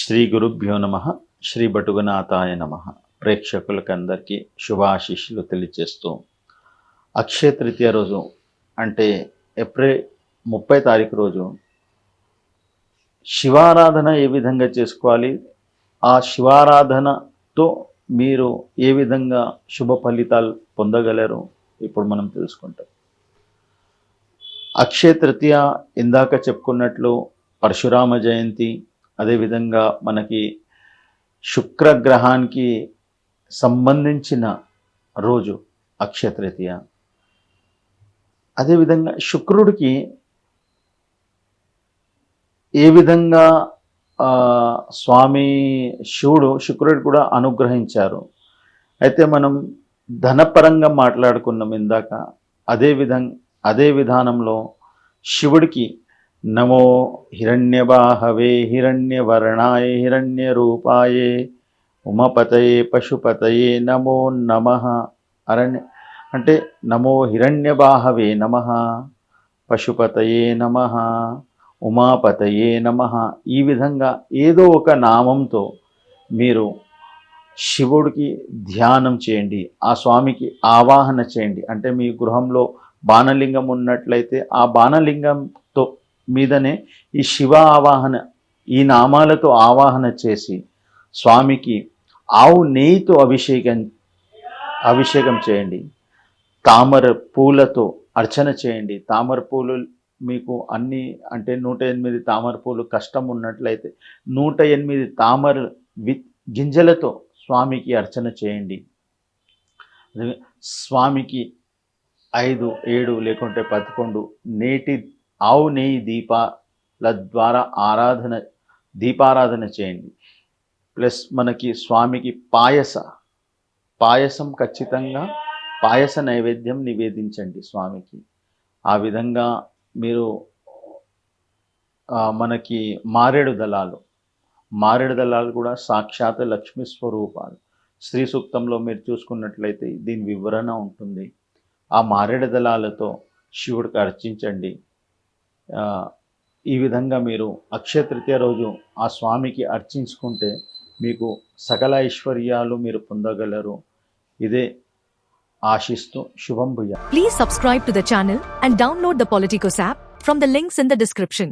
శ్రీ గురుభ్యో నమ శ్రీ బటుగునాథాయ నమ. ప్రేక్షకులకందరికీ శుభాశీస్సులు తెలియజేస్తూ అక్షయ తృతీయ రోజు అంటే ఏప్రిల్ ముప్పై తారీఖు రోజు శివారాధన ఏ విధంగా చేసుకోవాలి? ఆ శివారాధనతో మీరు ఏ విధంగా శుభ ఫలితాలు పొందగలరు? ఇప్పుడు మనం తెలుసుకుంటాం. అక్షయ తృతీయ ఇందాక చెప్పుకున్నట్లు పరశురామ జయంతి అదేవిధంగా మనకి శుక్రగ్రహానికి సంబంధించిన రోజు అక్షయ తృతీయ అదేవిధంగా శుక్రుడికి ఏ విధంగా స్వామి శివుడు శుక్రుడు కూడా అనుగ్రహించారు. అయితే మనం ధనపరంగా మాట్లాడుకున్నాం ఇందాక. అదే విధంగా అదే విధానంలో శివుడికి నమో హిరణ్యబాహవే హిరణ్యవర్ణాయ హిరణ్యరూపాయ ఉమపతయే పశుపతయే నమో నమ. అరణ్య అంటే నమో హిరణ్యబాహవే నమ. పశుపతయే నమ. ఉమాపతయే నమ. ఈ విధంగా ఏదో ఒక నామంతో మీరు శివుడికి ధ్యానం చేయండి ఆ స్వామికి ఆవాహన చేయండి. అంటే మీ గృహంలో బాణలింగం ఉన్నట్లయితే ఆ బాణలింగంతో మీదనే ఈ శివ ఆవాహన ఈ నామాలతో ఆవాహన చేసి స్వామికి ఆవు నెయ్యితో అభిషేకం అభిషేకం చేయండి. తామర పూలతో అర్చన చేయండి. తామర పూలు మీకు అన్ని అంటే నూట ఎనిమిది తామర పూలు కష్టం ఉన్నట్లయితే నూట ఎనిమిది తామర వి గింజలతో స్వామికి అర్చన చేయండి. స్వామికి ఐదు ఏడు లేకుంటే పదకొండు నేటి ఆవు నెయ్యి దీపాల ద్వారా ఆరాధన దీపారాధన చేయండి. ప్లస్ మనకి స్వామికి పాయస పాయసం ఖచ్చితంగా పాయస నైవేద్యం నివేదించండి స్వామికి. ఆ విధంగా మీరు మనకి మారేడు దళాలు మారేడు దళాలు కూడా సాక్షాత్ లక్ష్మీ స్వరూపాలు. శ్రీ సూక్తంలో మీరు చూసుకున్నట్లయితే దీని వివరణ ఉంటుంది. ఆ మారేడు దళాలతో శివుడికి అర్చించండి. ఈ విధంగా మీరు అక్షయ తృతీయ రోజు ఆ స్వామికి అర్చించుకుంటే మీకు సకల ఐశ్వర్యాలు మీరు పొందగలరు. ఇదే ఆశిస్తూ శుభం భూయ. Please subscribe to the channel and download the Politicos app from links in the description